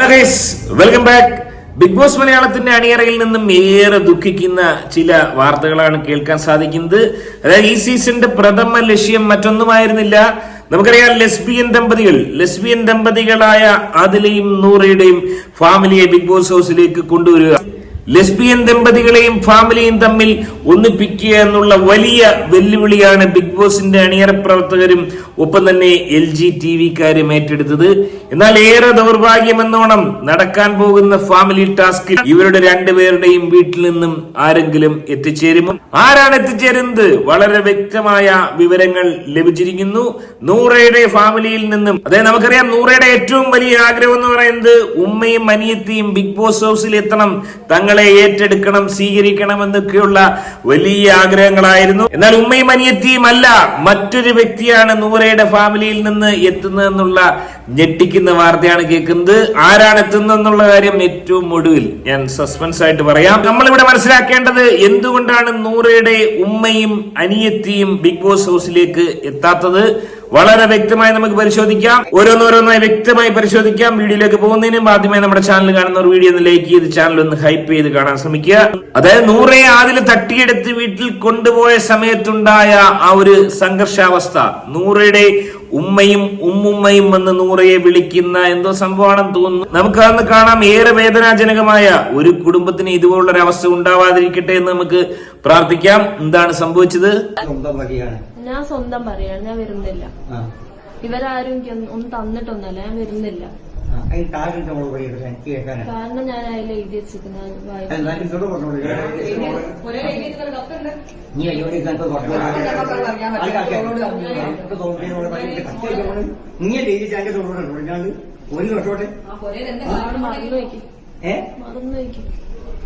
Welcome back big boss മലയാളത്തിന്റെ അണിയറയിൽ നിന്നും ഏറെ ദുഃഖിക്കുന്ന ചില വാർത്തകളാണ് കേൾക്കാൻ സാധിക്കുന്നത്. അതായത് ഈ സീസണിന്റെ പ്രഥമ ലക്ഷ്യം മറ്റൊന്നുമായിരുന്നില്ല. നമുക്കറിയാം ലെസ്ബിയൻ ദമ്പതികൾ ലെസ്ബിയൻ ദമ്പതികളായ ആദിലയും നൂറയുടെയും ഫാമിലിയെ ബിഗ് ബോസ് ഹൗസിലേക്ക് കൊണ്ടുവരിക. ലെസ്ബിയൻ ദമ്പതികളെയും ഫാമിലിയും തമ്മിൽ ഒന്നിപ്പിക്കുക എന്നുള്ള വലിയ വെല്ലുവിളിയാണ് ബിഗ് ബോസിന്റെ അണിയറ പ്രവർത്തകരും ഒപ്പം തന്നെ എൽ ജി ടി വിക്കാരും ഏറ്റെടുത്തത്. എന്നാൽ ഏറെ ദൗർഭാഗ്യമെന്നോണം നടക്കാൻ പോകുന്ന ഫാമിലി ടാസ്കിൽ ഇവരുടെ രണ്ടുപേരുടെയും വീട്ടിൽ നിന്നും ആരെങ്കിലും എത്തിച്ചേരുമോ? ആരാണ് എത്തിച്ചേരുന്നത്? വളരെ വ്യക്തമായ വിവരങ്ങൾ ലഭിച്ചിരിക്കുന്നു. നൂറയുടെ ഫാമിലിയിൽ നിന്നും അതെ നമുക്കറിയാം നൂറയുടെ ഏറ്റവും വലിയ ആഗ്രഹം എന്ന് പറയുന്നത് ഉമ്മയും അനിയത്തിയും ബിഗ് ബോസ് ഹൗസിൽ എത്തണം. തങ്ങളെ ഏറ്റെടുക്കണം സ്വീകരിക്കണം എന്നൊക്കെയുള്ള വലിയ ആഗ്രഹങ്ങളായിരുന്നു. എന്നാൽ ഉമ്മയും അനിയത്തിയും അല്ല മറ്റൊരു വ്യക്തിയാണ് നൂറയുടെ ഫാമിലിയിൽ നിന്ന് എത്തുന്നതെന്നുള്ള ഞെട്ടിക്കുന്ന വാർത്തയാണ് കേൾക്കുന്നത്. ആരാണ് എത്തുന്നതെന്നുള്ള കാര്യം ഏറ്റവും ഒടുവിൽ ഞാൻ സസ്പെൻസ് ആയിട്ട് പറയാം. നമ്മളിവിടെ മനസ്സിലാക്കേണ്ടത് എന്തുകൊണ്ടാണ് നൂറയുടെ ഉമ്മയും അനിയത്തിയും ബിഗ് ബോസ് ഹൗസിലേക്ക് എത്താത്തത്? വളരെ വ്യക്തമായി നമുക്ക് പരിശോധിക്കാം. ഓരോന്നോരോന്നായി വ്യക്തമായി പരിശോധിക്കാം. വീഡിയോയിലേക്ക് പോകുന്നതിന് ആദ്യമായി നമ്മുടെ ചാനൽ കാണുന്ന ഒരു വീഡിയോ ഒന്ന് ലൈക്ക് ചെയ്ത് ചാനൽ ഒന്ന് ഹൈപ്പ് ചെയ്ത് കാണാൻ ശ്രമിക്കുക. അതായത് നൂറെ ആദിൽ തട്ടിയെടുത്ത് വീട്ടിൽ കൊണ്ടുപോയ സമയത്തുണ്ടായ ആ ഒരു സംഘർഷാവസ്ഥ. നൂറയുടെ ഉമ്മയും ഉമ്മുമ്മയും വന്ന് നൂറയെ വിളിക്കുന്ന എന്തോ സംഭവമാണെന്ന് തോന്നുന്നു. നമുക്ക് അന്ന് കാണാം ഏറെ വേദനാജനകമായ ഒരു കുടുംബത്തിന് ഇതുപോലുള്ള ഒരു അവസ്ഥ ഉണ്ടാവാതിരിക്കട്ടെ എന്ന് നമുക്ക് പ്രാർത്ഥിക്കാം. എന്താണ് സംഭവിച്ചത്? ഞാൻ സ്വന്തം പറയാണ് ഞാൻ വരുന്നില്ല ഇവരാരും എനിക്ക് ഒന്നും- തന്നിട്ടൊന്നല്ല ഞാൻ വരുന്നില്ല കാരണം ഞാൻ അതിൽ എഴുതി വെച്ചിരിക്കുന്നത് ഒരു തൊട്ടോട്ടെ ഏ മറന്നു വയ്ക്കും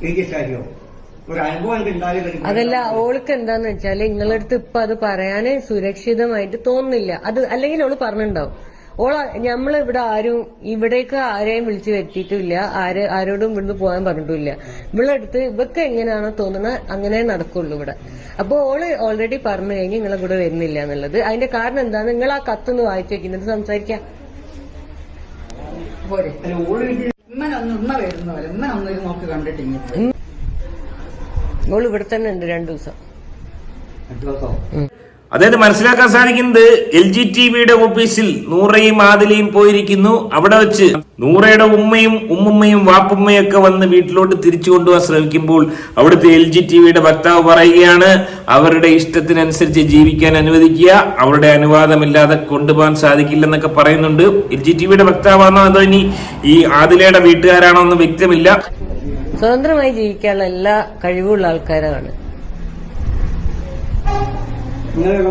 എനിക്ക് ഇഷ്ടമാക്കിയോ അതല്ല ഓൾക്ക് എന്താന്ന് വെച്ചാൽ നിങ്ങളടുത്ത് ഇപ്പൊ അത് പറയാന് സുരക്ഷിതമായിട്ട് തോന്നുന്നില്ല. അത് അല്ലെങ്കിൽ ഓൾ പറഞ്ഞിട്ടുണ്ടാവും ഓള നമ്മൾ ഇവിടെ ആരും ഇവിടേക്ക് ആരെയും വിളിച്ചു വരുത്തിയിട്ടില്ല. ആര് ആരോടും ഇവിടുന്ന് പോകാൻ പറഞ്ഞിട്ടില്ല ഇവളടുത്ത് ഇവക്ക് എങ്ങനെയാണോ തോന്നുന്നത് അങ്ങനെ നടക്കുള്ളൂ ഇവിടെ. അപ്പൊ ഓൾ ഓൾറെഡി പറഞ്ഞു കഴിഞ്ഞ് നിങ്ങളെ കൂടെ വരുന്നില്ല എന്നുള്ളത്. അതിന്റെ കാരണം എന്താണ്? നിങ്ങൾ ആ കത്തൊന്ന് വായിച്ചു വെക്കുന്നത് സംസാരിക്കാം. ഓൾ ഉമ്മനൊന്നും ഉമ്മ വരുന്നവരെ ഉമ്മനൊന്നും ഒരു നോക്ക് കണ്ടിട്ടില്ല ഓൾ ഇവിടെ തന്നെ ഉണ്ട് രണ്ടു ദിവസം. ദിവസം. അതായത് മനസ്സിലാക്കാൻ സാധിക്കുന്നത് എൽ ജി ടി വിയുടെ ഓഫീസിൽ നൂറയും ആദിലയും പോയിരിക്കുന്നു. അവിടെ വെച്ച് നൂറയുടെ ഉമ്മയും ഉമ്മുമ്മയും വാപ്പുമ്മയും ഒക്കെ വന്ന് വീട്ടിലോട്ട് തിരിച്ചു കൊണ്ടുപോകാൻ ശ്രമിക്കുമ്പോൾ അവിടുത്തെ എൽ ജി ടി വിയുടെ വക്താവ് പറയുകയാണ് അവരുടെ ഇഷ്ടത്തിനനുസരിച്ച് ജീവിക്കാൻ അനുവദിക്കുക. അവരുടെ അനുവാദമില്ലാതെ കൊണ്ടുപോകാൻ സാധിക്കില്ലെന്നൊക്കെ പറയുന്നുണ്ട്. എൽ ജി ടി വിയുടെ വക്താവാണോ അതോ ഇനി ഈ ആദിലയുടെ വീട്ടുകാരാണോ എന്ന് വ്യക്തമില്ല. സ്വതന്ത്രമായി ജീവിക്കാനുള്ള എല്ലാ കഴിവുള്ള ആൾക്കാരാണ്. ഇന്ത്യയിലെ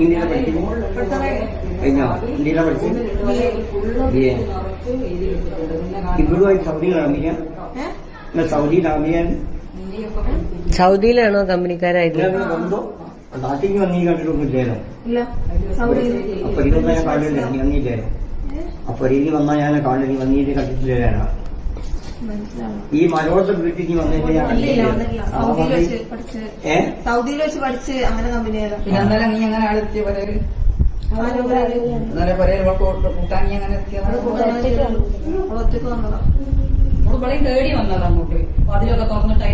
ഇന്ത്യയിലെ കഴിഞ്ഞോ ഇന്ത്യയിലെ സൗദിയിലാണോ കമ്പനിക്കാരായത്? നാട്ടിലേക്ക് വന്നീ കണ്ടിട്ടൊന്നും ഇല്ലല്ലോ ഇല്ല. സൗദിയിൽ അപ്പൊ ഇതൊന്നും ഞാൻ കാണില്ല നീ വന്നില്ലല്ലോ അപ്പൊ രീതി വന്നാൽ ഞാൻ കാണില്ല നീ കണ്ടിട്ടില്ലാണ് കണ്ടിട്ടില്ല ഈ മലയോളത്തെ വീട്ടിൽ നീ വന്നിട്ട് ഞാൻ സൗദിയിൽ വെച്ച് പഠിച്ച് ഏ? സൗദിയിൽ വെച്ച് പഠിച്ച് അങ്ങനെ കമ്പനിയാണ് പിന്നെ അന്നേരം നീ എങ്ങനെ ആളെത്തിയ പരേര് അന്നേരം പരേര് കൂട്ടാൻ നീ എങ്ങനെ എത്തിയതാണ് ഒറ്റയ്ക്ക് വന്നതാ. ഇവിടെ കേടി വന്നതാ അങ്ങോട്ട്. അതിലൊക്കെ തുറന്നിട്ട്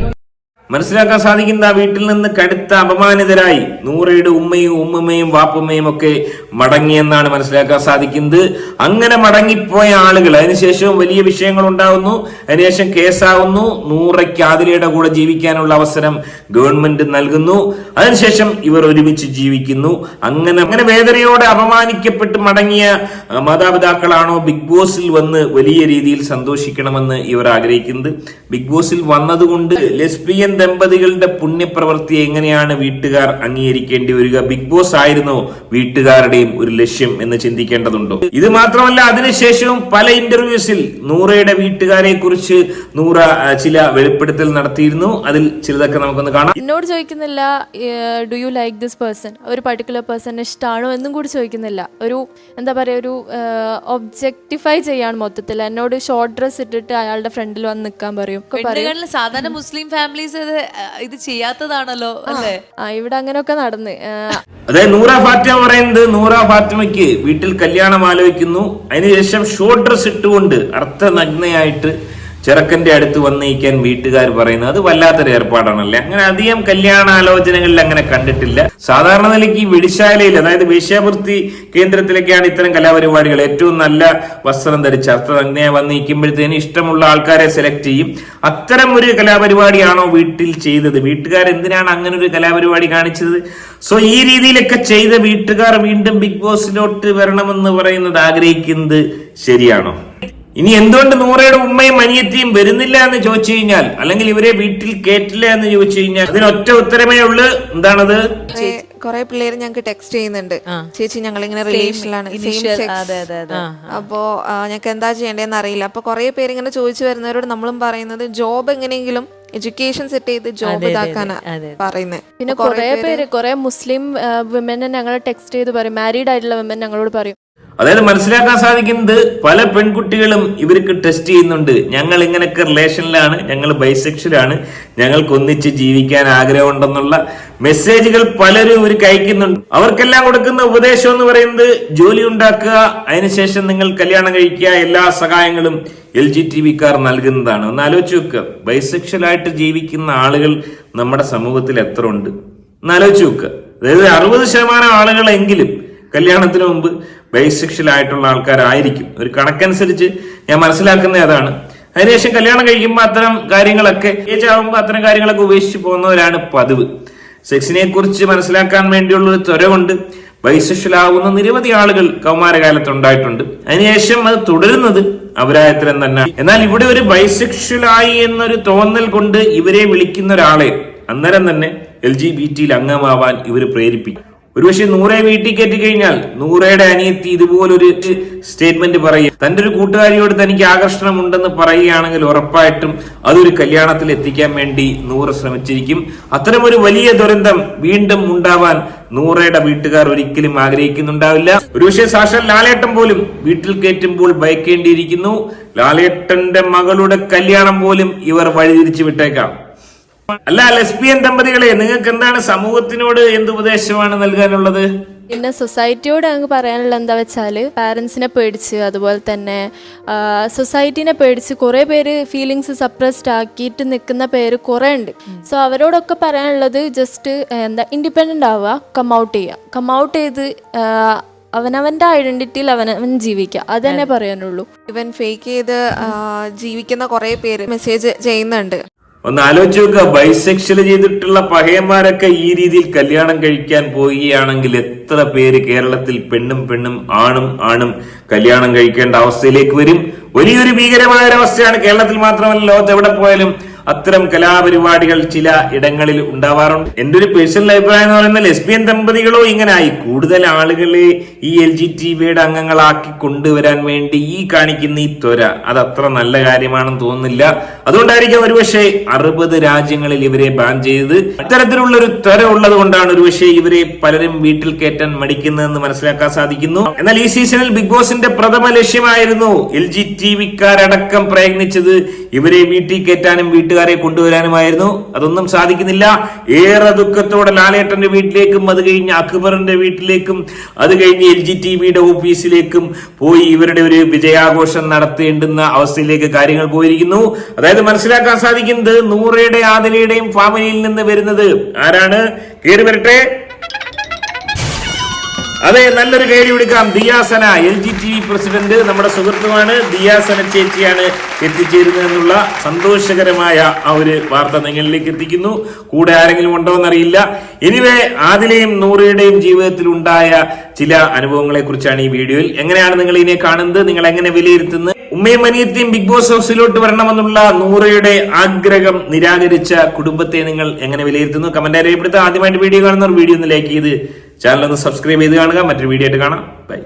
മനസ്സിലാക്കാൻ സാധിക്കുന്ന വീട്ടിൽ നിന്ന് കടുത്ത അപമാനിതരായി നൂറയുടെ ഉമ്മയും ഉമ്മയും വാപ്പുമ്മയും ഒക്കെ മടങ്ങിയെന്നാണ് മനസ്സിലാക്കാൻ സാധിക്കുന്നത്. അങ്ങനെ മടങ്ങിപ്പോയ ആളുകൾ അതിനുശേഷം വലിയ വിഷയങ്ങൾ ഉണ്ടാവുന്നു. അതിനുശേഷം കേസാവുന്നു. നൂറയ്ക്ക് ആതിരയുടെ കൂടെ ജീവിക്കാനുള്ള അവസരം ഗവൺമെന്റ് നൽകുന്നു. അതിനുശേഷം ഇവർ ഒരുമിച്ച് ജീവിക്കുന്നു. അങ്ങനെ അങ്ങനെ വേദനയോടെ അപമാനിക്കപ്പെട്ട് മടങ്ങിയ മാതാപിതാക്കളാണോ ബിഗ് ബോസിൽ വന്ന് വലിയ രീതിയിൽ സന്തോഷിക്കണമെന്ന് ഇവർ ആഗ്രഹിക്കുന്നത്? ബിഗ് ബോസിൽ വന്നതുകൊണ്ട് ലെസ്ബിയൻ ദമ്പതികളുടെ പുണ്യപ്രവൃത്തി എങ്ങനെയാണ് വീട്ടുകാർ അംഗീകരിക്കേണ്ടി വരിക? ബിഗ് ബോസ് ആയിരുന്നു വീട്ടുകാരുടെയും ഒരു ലക്ഷ്യം എന്ന് ചിന്തിക്കേണ്ടതുണ്ടോ? ഇത് മാത്രമല്ല അതിനുശേഷവും പല ഇന്റർവ്യൂസിൽ നൂറയുടെ വീട്ടുകാരെ കുറിച്ച് നൂറ ചില വെളിപ്പെടുത്തൽ നടത്തിയിരുന്നു. അതിൽ ചിലതൊക്കെ നമുക്കൊന്ന് കാണാം. എന്നോട് ചോദിക്കുന്നില്ല do you like this person ഒരു പർട്ടിക്കുലർ പേഴ്സൺ ഇഷ്ടമാണോ എന്നും കൂടി ചോദിക്കുന്നില്ല. ഒരു എന്താ പറയുക ഒരു ഒബ്ജക്ടിഫൈ ചെയ്യാണ് മൊത്തത്തിൽ. എന്നോട് ഷോർട്ട് ഡ്രസ് ഇട്ടിട്ട് അയാളുടെ ഫ്രണ്ടിൽ വന്ന് നിൽക്കാൻ പറയും. സാധാരണ മുസ്ലിം ഫാമിലീസ് ഇത് ഇത് ചെയ്യാത്തതാണല്ലോ അല്ലേ? ആ ഇവിടെ അങ്ങനെയൊക്കെ നടന്ന് ആ, അതായത് നൂറ ഫാത്തിമ പറയുന്നത് നൂറ ഫാത്തിമയ്ക്ക് വീട്ടിൽ കല്യാണം ആലോചിക്കുന്നു. അതിനുശേഷം ഷോർട്ട് ഡ്രസ് ഇട്ടുകൊണ്ട് അർത്ഥനഗ്നയായിട്ട് ചെറുക്കന്റെ അടുത്ത് വന്നയിക്കാൻ വീട്ടുകാർ പറയുന്നത് അത് വല്ലാത്തൊരു ഏർപ്പാടാണല്ലേ? അങ്ങനെ അധികം കല്യാണാലോചനകളിൽ അങ്ങനെ കണ്ടിട്ടില്ല. സാധാരണ നിലയ്ക്ക് ഈ വിടിശാലയിൽ അതായത് വേശ്യാവൃത്തി കേന്ദ്രത്തിലൊക്കെയാണ് ഇത്തരം കലാപരിപാടികൾ. ഏറ്റവും നല്ല വസ്ത്രം ധരിച്ച് അർത്ഥനഗ്നയായി വന്നിരിക്കുമ്പോഴത്തേന് ഇഷ്ടമുള്ള ആൾക്കാരെ സെലക്ട് ചെയ്യും. അത്തരം ഒരു കലാപരിപാടിയാണോ വീട്ടിൽ ചെയ്തത്? വീട്ടുകാർ എന്തിനാണ് അങ്ങനെ ഒരു കലാപരിപാടി കാണിച്ചത്? സോ ഈ രീതിയിലൊക്കെ ചെയ്ത വീട്ടുകാർ വീണ്ടും ബിഗ് ബോസിലോട്ട് വരണമെന്ന് പറയുന്നത് ആഗ്രഹിക്കുന്നത് ശരിയാണോ? ഇനി എന്തുകൊണ്ട് നൂറയുടെ ഉമ്മയും അനിയത്തിയും വരുന്നില്ല എന്ന് ചോദിച്ചു കഴിഞ്ഞാൽ അല്ലെങ്കിൽ ഇവരെ വീട്ടിൽ കേട്ടില്ല എന്ന് ചോദിച്ചു കഴിഞ്ഞാൽ അതിനൊറ്റ ഉത്തരമേ ഉള്ളൂ. എന്താണത്? കുറെ പിള്ളേര് ഞങ്ങൾക്ക് ടെക്സ്റ്റ് ചെയ്യുന്നുണ്ട്. ചേച്ചി ഞങ്ങൾ ഇങ്ങനെ റിലേഷനിലാണ്. അപ്പോ ഞങ്ങൾക്ക് എന്താ ചെയ്യേണ്ടതെന്ന് അറിയില്ല. അപ്പൊ കുറെ പേര് ഇങ്ങനെ ചോദിച്ചു വരുന്നവരോട് നമ്മളും പറയുന്നത് ജോബ് എങ്ങനെയെങ്കിലും എഡ്യൂക്കേഷൻ സെറ്റ് ചെയ്ത് ജോബ് ഇതാക്കാനാ പറയുന്നത് പിന്നെ കുറെ പേര് കുറെ മുസ്ലിം വിമനെ ഞങ്ങൾ ടെക്സ്റ്റ് ചെയ്ത് പറയും. മാരീഡ് ആയിട്ടുള്ള വിമൻ ഞങ്ങളോട് പറയും. അതായത് മനസ്സിലാക്കാൻ സാധിക്കുന്നത് പല പെൺകുട്ടികളും ഇവർക്ക് ടെസ്റ്റ് ചെയ്യുന്നുണ്ട്. ഞങ്ങൾ ഇങ്ങനെയൊക്കെ റിലേഷനിലാണ് ഞങ്ങൾ ബൈസെക്ഷലാണ് ഞങ്ങൾക്ക് ഒന്നിച്ച് ജീവിക്കാൻ ആഗ്രഹമുണ്ടെന്നുള്ള മെസ്സേജുകൾ പലരും ഇവർക്ക് അയക്കുന്നുണ്ട്. അവർക്കെല്ലാം കൊടുക്കുന്ന ഉപദേശം എന്ന് പറയുന്നത് ജോലി ഉണ്ടാക്കുക അതിനുശേഷം നിങ്ങൾ കല്യാണം കഴിക്കുക എല്ലാ സഹായങ്ങളും എൽ ജി ടി വിക്കാർ നൽകുന്നതാണ്. ഒന്ന് ആലോചിച്ച് വെക്കുക ബൈസെക്ഷൽ ആയിട്ട് ജീവിക്കുന്ന ആളുകൾ നമ്മുടെ സമൂഹത്തിൽ എത്ര ഉണ്ട്? ഒന്ന് ആലോചിച്ച് വെക്കുക അതായത് അറുപത് ശതമാനം ആളുകളെങ്കിലും കല്യാണത്തിന് മുമ്പ് ബൈസെക്ഷൽ ആയിട്ടുള്ള ആൾക്കാരായിരിക്കും. ഒരു കണക്കനുസരിച്ച് ഞാൻ മനസ്സിലാക്കുന്ന അതാണ്. അതിനുശേഷം കല്യാണം കഴിക്കുമ്പോൾ അത്തരം കാര്യങ്ങളൊക്കെ ഏജ് ആകുമ്പോൾ അത്തരം കാര്യങ്ങളൊക്കെ ഉപേക്ഷിച്ച് പോകുന്നവരാണ് പതിവ്. സെക്സിനെ കുറിച്ച് മനസ്സിലാക്കാൻ വേണ്ടിയുള്ള ഒരു ത്വരവുണ്ട് ബൈസെക്ഷലാവുന്ന നിരവധി ആളുകൾ കൗമാരകാലത്ത് ഉണ്ടായിട്ടുണ്ട് അതിനുശേഷം അത് തുടരുന്നത് അപരായത്തിലും തന്നെ എന്നാൽ ഇവിടെ ഒരു ബൈസെക്ഷലായി എന്നൊരു തോന്നൽ കൊണ്ട് ഇവരെ വിളിക്കുന്ന ഒരാളെ അന്നേരം തന്നെ എൽ ജി ബി ടിയിൽ അംഗമാവാൻ ഇവർ പ്രേരിപ്പിക്കും. ഒരുപക്ഷെ നൂറെ വീട്ടിൽ കയറ്റി കഴിഞ്ഞാൽ നൂറയുടെ അനിയത്തി ഇതുപോലൊരു സ്റ്റേറ്റ്മെന്റ് പറയും തന്റെ ഒരു കൂട്ടുകാരിയോട് തനിക്ക് ആകർഷണം ഉണ്ടെന്ന് പറയുകയാണെങ്കിൽ ഉറപ്പായിട്ടും അതൊരു കല്യാണത്തിൽ എത്തിക്കാൻ വേണ്ടി നൂറ് ശ്രമിച്ചിരിക്കും. അത്തരമൊരു വലിയ ദുരന്തം വീണ്ടും ഉണ്ടാവാൻ നൂറയുടെ വീട്ടുകാർ ഒരിക്കലും ആഗ്രഹിക്കുന്നുണ്ടാവില്ല. ഒരുപക്ഷെ സാക്ഷാൽ ലാലേട്ടൻ പോലും വീട്ടിൽ കയറ്റുമ്പോൾ ഭയക്കേണ്ടിയിരിക്കുന്നു. ലാലേട്ടന്റെ മകളുടെ കല്യാണം പോലും ഇവർ വഴിതിരിച്ചു വിട്ടേക്കാം. അല്ല ലെസ്ബിയൻ ദമ്പതികളെ നിങ്ങൾക്ക് എന്താണ് സമൂഹത്തിനോട് എന്ത് ഉപദേശമാണ് നൽകാനുള്ളത്? പിന്നെ സൊസൈറ്റിയോട് അങ്ങ് പറയാനുള്ള എന്താ വെച്ചാൽ പാരൻസിനെ പേടിച്ച് അതുപോലെ തന്നെ സൊസൈറ്റീനെ പേടിച്ച് കുറേ പേര് ഫീലിങ്സ് സപ്രസ്ഡ് ആക്കിയിട്ട് നിൽക്കുന്ന പേര് കുറേ ഉണ്ട്. സോ അവരോടൊക്കെ പറയാനുള്ളത് ജസ്റ്റ് എന്താ ഇൻഡിപെൻഡന്റ് ആവുക കം ഔട്ട് ചെയ്യുക. കം ഔട്ട് ചെയ്ത് അവനവന്റെ ഐഡന്റിറ്റിയിൽ അവനവൻ ജീവിക്കുക. അത് തന്നെ പറയാനുള്ളൂ. ഇവൻ ഫേക്ക് ചെയ്ത് ജീവിക്കുന്ന കുറേ പേര് മെസ്സേജ് ചെയ്യുന്നുണ്ട്. ഒന്ന് ആലോചിച്ച് നോക്കുക ബൈസെക്ഷൽ ചെയ്തിട്ടുള്ള പഹയന്മാരൊക്കെ ഈ രീതിയിൽ കല്യാണം കഴിക്കാൻ പോവുകയാണെങ്കിൽ എത്ര പേര് കേരളത്തിൽ പെണ്ണും പെണ്ണും ആണും ആണും കല്യാണം കഴിക്കേണ്ട അവസ്ഥയിലേക്ക് വരും? വലിയൊരു ഭീകരമായ ഒരു അവസ്ഥയാണ് കേരളത്തിൽ മാത്രമല്ല ലോകത്ത് എവിടെ പോയാലും അത്തരം കലാപരിപാടികൾ ചില ഇടങ്ങളിൽ ഉണ്ടാവാറുണ്ട്. എന്റെ ഒരു പേഴ്സണൽ അഭിപ്രായം എന്ന് പറയുന്നത് ലെസ്ബിയൻ ദമ്പതികളോ ഇങ്ങനായി കൂടുതൽ ആളുകളെ ഈ എൽ ജി ടി വിയുടെ അംഗങ്ങളാക്കി കൊണ്ടുവരാൻ വേണ്ടി ഈ കാണിക്കുന്ന ഈ ത്വര അത് അത്ര നല്ല കാര്യമാണെന്ന് തോന്നുന്നില്ല. അതുകൊണ്ടായിരിക്കും ഒരുപക്ഷെ അറുപത് രാജ്യങ്ങളിൽ ഇവരെ ബാൻ ചെയ്തത്. അത്തരത്തിലുള്ള ഒരു ത്വര ഉള്ളത് കൊണ്ടാണ് ഒരുപക്ഷെ ഇവരെ പലരും വീട്ടിൽ കയറ്റാൻ മടിക്കുന്നതെന്ന് മനസ്സിലാക്കാൻ സാധിക്കുന്നു. എന്നാൽ ഈ സീസണിൽ ബിഗ് ബോസിന്റെ പ്രഥമ ലക്ഷ്യമായിരുന്നു എൽ ജി ടി വിക്കാരടക്കം പ്രയത്നിച്ചത് ഇവരെ വീട്ടിൽ കയറ്റാനും വീട്ടുകാരെ കൊണ്ടുവരാനുമായിരുന്നു. അതൊന്നും സാധിക്കുന്നില്ല. ഏറെ ദുഃഖത്തോടെ ലാലേട്ടന്റെ വീട്ടിലേക്കും അത് കഴിഞ്ഞ് അക്ബറിന്റെ വീട്ടിലേക്കും അത് കഴിഞ്ഞ് എൽ ജി ടി വിയുടെ ഓഫീസിലേക്കും പോയി ഇവരുടെ ഒരു വിജയാഘോഷം നടത്തേണ്ടുന്ന അവസ്ഥയിലേക്ക് കാര്യങ്ങൾ പോയിരിക്കുന്നു. അതായത് മനസ്സിലാക്കാൻ സാധിക്കുന്നത് നൂറയുടെ ആദിലയുടെയും ഫാമിലിയിൽ നിന്ന് വരുന്നത് ആരാണ്? കയറി വരട്ടെ അതെ നല്ലൊരു കയറി വിടുക്കാം Diya Sana L G T V president നമ്മുടെ സുഹൃത്തുമാണ് ദിയാസന ചേച്ചിയാണ് എത്തിച്ചേരുന്നത് എന്നുള്ള സന്തോഷകരമായ ആ ഒരു വാർത്ത നിങ്ങളിലേക്ക് എത്തിക്കുന്നു. കൂടെ ആരെങ്കിലും ഉണ്ടോ എന്നറിയില്ല. എനിവേ ആദിലെയും നൂറയുടെയും ജീവിതത്തിൽ ഉണ്ടായ ചില അനുഭവങ്ങളെ കുറിച്ചാണ് ഈ വീഡിയോയിൽ. എങ്ങനെയാണ് നിങ്ങൾ ഇതിനെ കാണുന്നത്? നിങ്ങൾ എങ്ങനെ വിലയിരുത്തുന്നത്? ഉമ്മയും അനിയത്തിയും ബിഗ് ബോസ് ഹൗസിലോട്ട് വരണമെന്നുള്ള നൂറയുടെ ആഗ്രഹം നിരാകരിച്ച കുടുംബത്തെ നിങ്ങൾ എങ്ങനെ വിലയിരുത്തുന്നു? കമന്റ് അറിയപ്പെടുത്ത ആദ്യമായിട്ട് വീഡിയോ കാണുന്നവർ വീഡിയോ ഒന്ന് ലൈക്ക് ചെയ്ത് ചാനൽ ഒന്ന് സബ്സ്ക്രൈബ് ചെയ്ത് കാണുക. മറ്റൊരു വീഡിയോ ആയിട്ട് കാണാം. ബൈ.